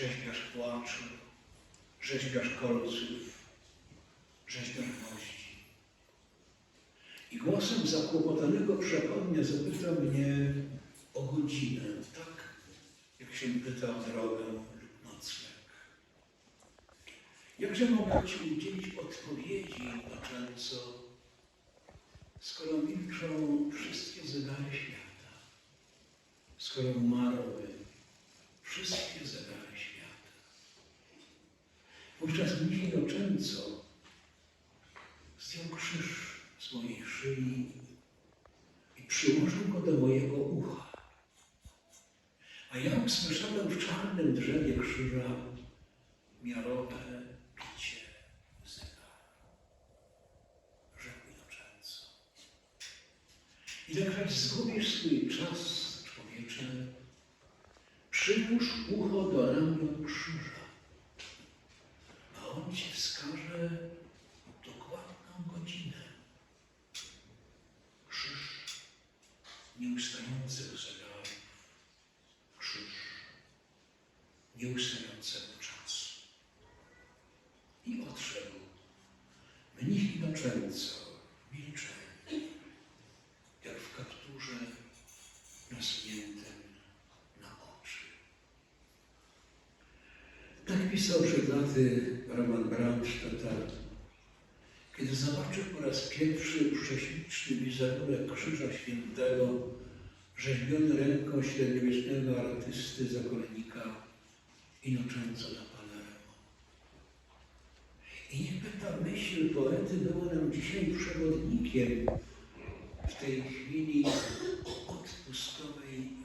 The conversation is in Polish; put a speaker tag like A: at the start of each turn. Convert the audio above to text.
A: Rzeźbiarz płaczu, rzeźbiarz kolców, rzeźbiarz gwoździ. I głosem zakłopotanego przechodnia zapytał mnie o godzinę, tak jak się pyta o drogę lub nocleg. Jakże mogę Ci udzielić odpowiedzi, Baczęco, skoro milczą wszystkie zegary świata, skoro umarły wszystkie zegary świata. Wówczas mnich Inocenco zdjął krzyż z mojej szyi i przyłożył go do mojego ucha. A ja usłyszałem w czarnym drzewie krzyża miarowe bicie zegaru. Rzekł Inocenco. Ilekroć zgubisz swój czas, człowiecze, przyłóż ucho do ramion krzyża, on ci wskaże dokładną godzinę. Krzyż nieustających zegarów, krzyż nieustającego czasu. I odszedł mnich Inocenco, milczenie, jak w kapturze nasuniętym pisał laty Roman Bramstetter, kiedy zobaczył po raz pierwszy prześliczny wizerunek Krzyża Świętego, rzeźbiony ręką średniowiecznego artysty zakonnika Inocenzo da Palermo. I niechby ta myśl poety była nam dzisiaj przewodnikiem w tej chwili odpustowej